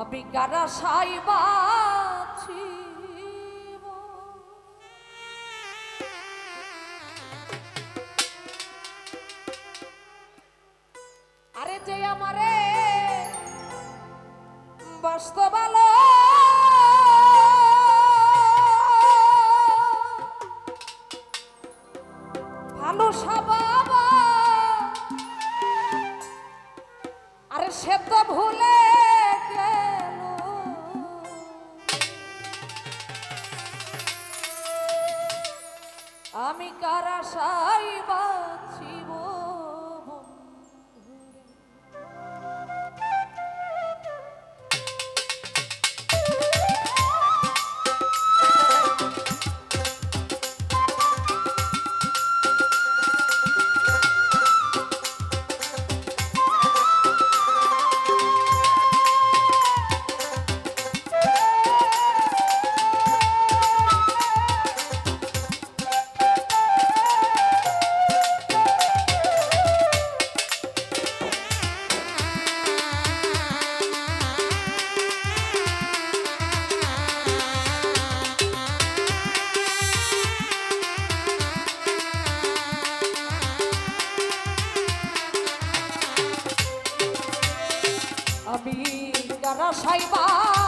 অবিজ্ঞান আশাই আরে যে আমারে বাস্তবাল রসাইবা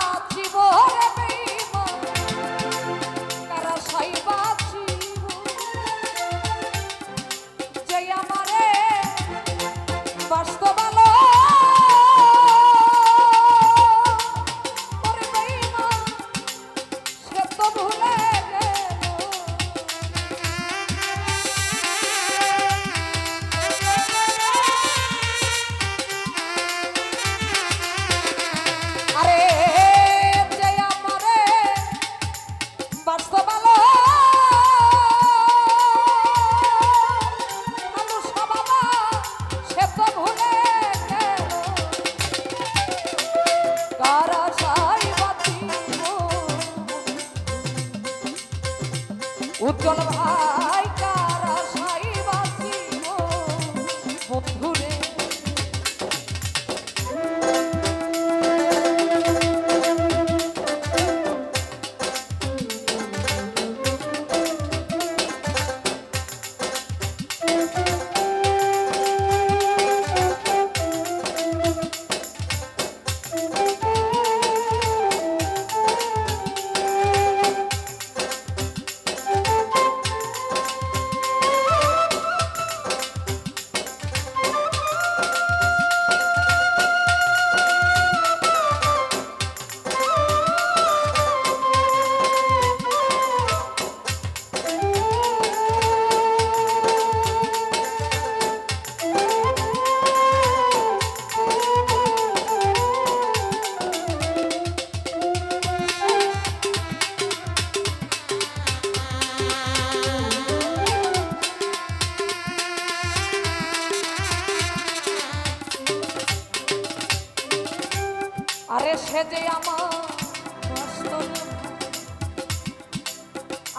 আরে সে যে আমার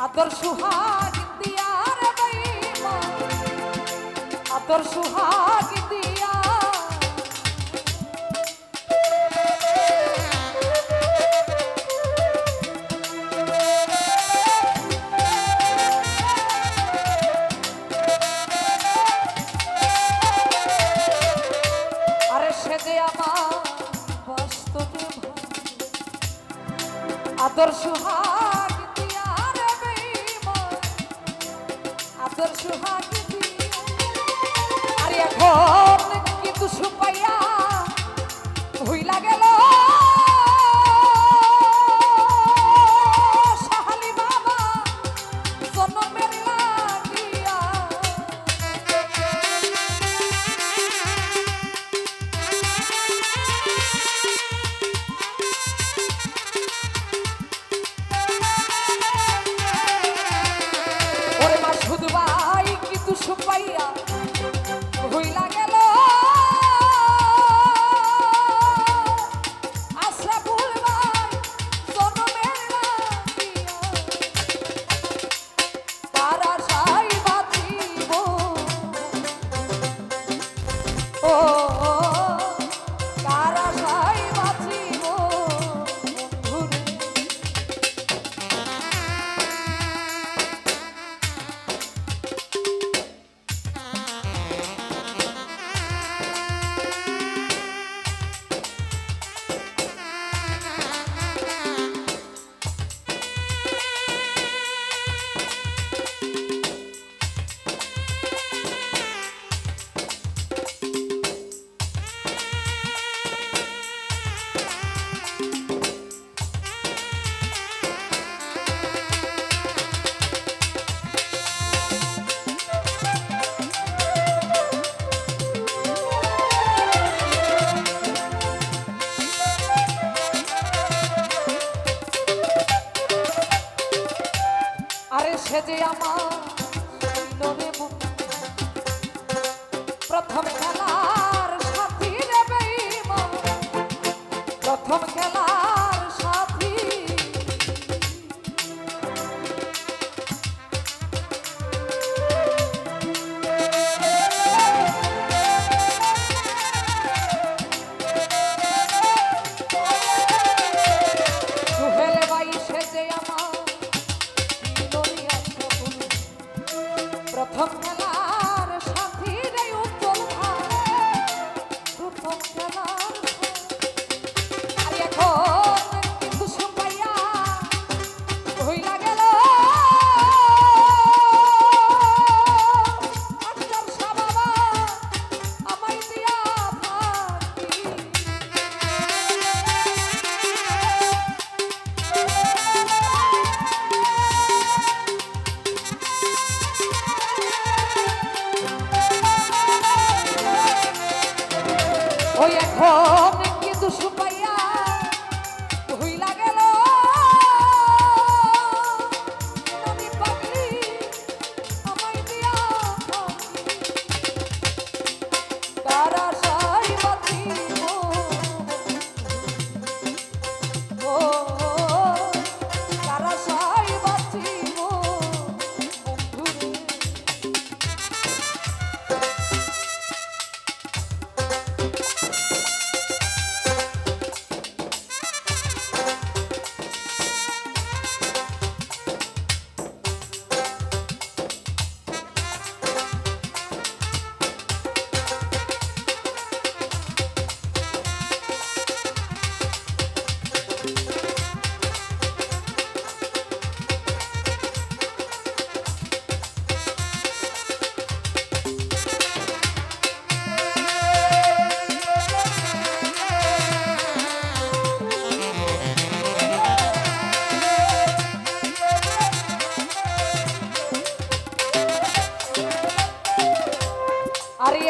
আদর সুহাগ দিয়ার আদর সুহাগ দিয়া Hadi yapma.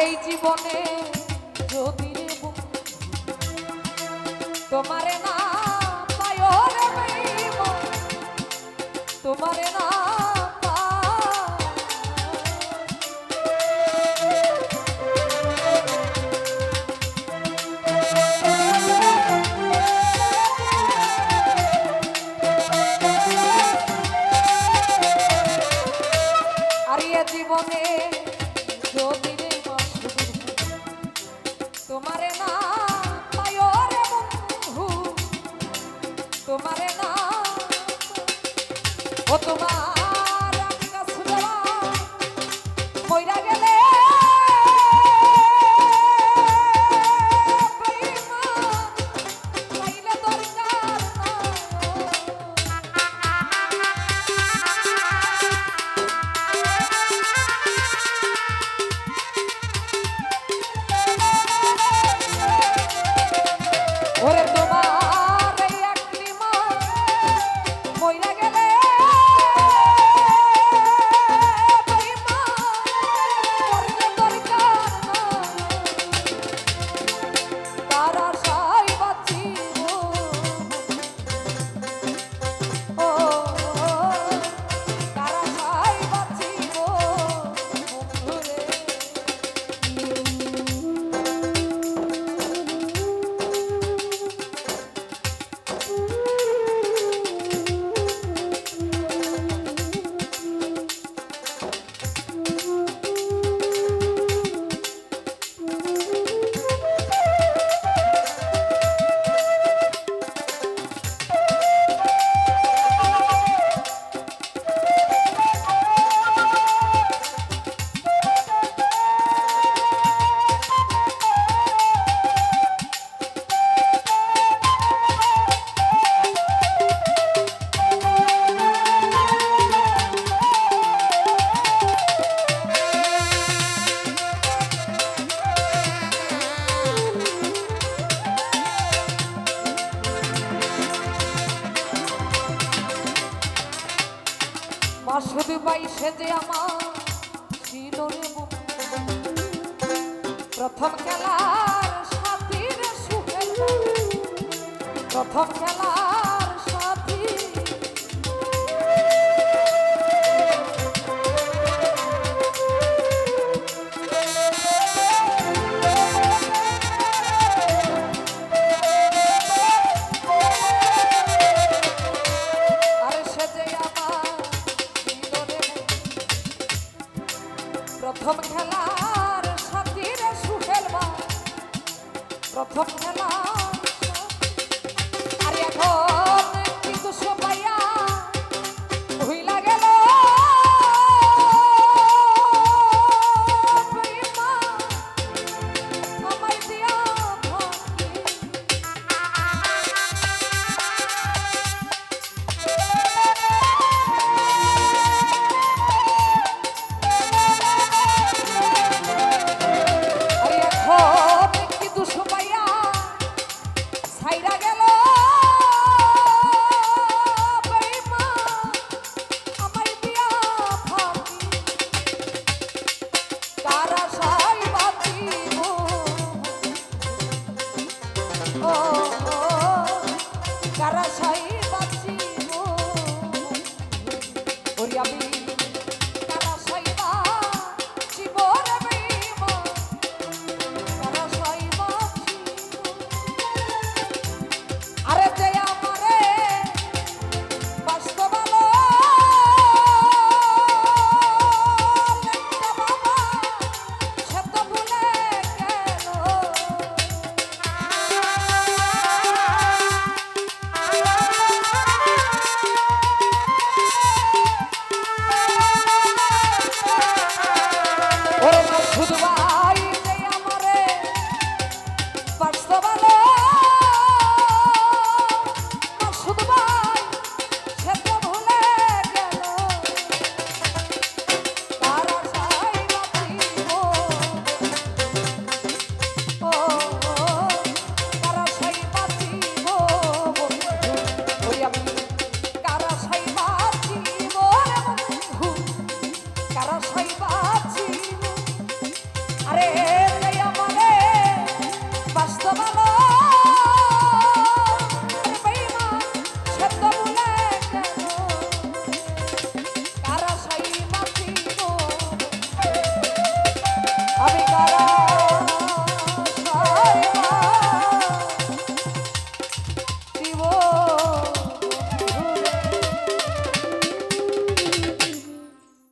এই জীবনে যদি তোমারে না দৌড়ে প্রথম খেলার সাথীর সুখে প্রথম খেলা Come and have